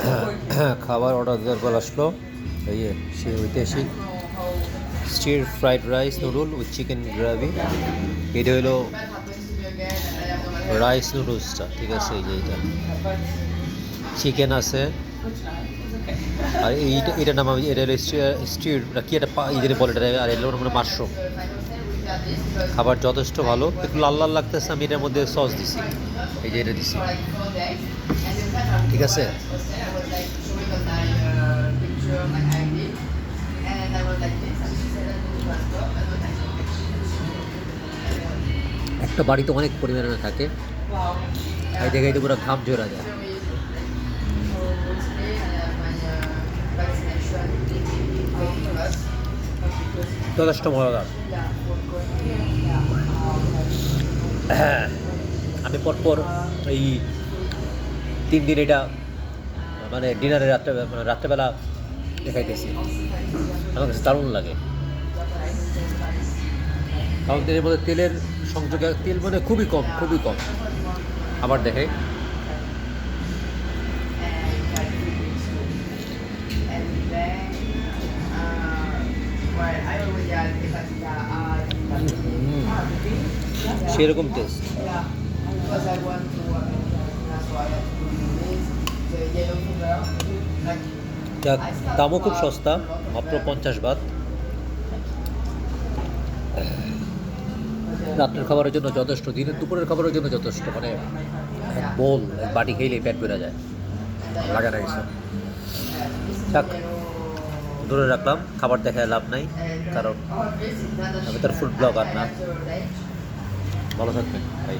খাবার অর্ডার দেওয়ার পর আসলো। এই সে ঐতিহাসিক stir fried rice noodle with chicken gravy এটা হলো রাইস নুডলসটা ঠিক আছে, এই যে এইটা চিকেন আছে। আর এইটা, এটার নাম এটা হলো স্টির কি একটা ইদের বলে এটা, আর এগুলো মানে মাশরুম খাবার যথেষ্ট ভালো। একটু লাল লাল লাগতেছে, আমি এটার মধ্যে সস দিছি। এই যে এটা দিছি। ঠিক আছে? একটা বাড়িতে অনেক পরিমাণে থাকে। এই জায়গায় পুরো ঘাম জোড়া যায়। যথেষ্ট মজাদার। হ্যাঁ, আমি পরপর এই তিন দিন এটা মানে ডিনারে রাত্রে মানে রাত্রেবেলা দেখাইতেছি। আমার কাছে দারুণ লাগে। কারণ তেলের মধ্যে তেলের সংযোগে তেল মানে খুবই কম খুবই কম। আবার দেখে। Sugar, টেস্ট যাক দামও খুব সস্তা মাত্র পঞ্চাশ বাদ। রাত্রের খাবারের জন্য যথেষ্ট দিনের দুপুরের খাবারের জন্য যথেষ্ট মানে বোল বাটি খেলেই পেট বেড়ে যায়। লাগে কিছু যাক দূরে রাখলাম খাবার দেখায় লাভ নাই কারণ আমি তার ফুড ব্লগার না। ভালো থাকবেন ভাই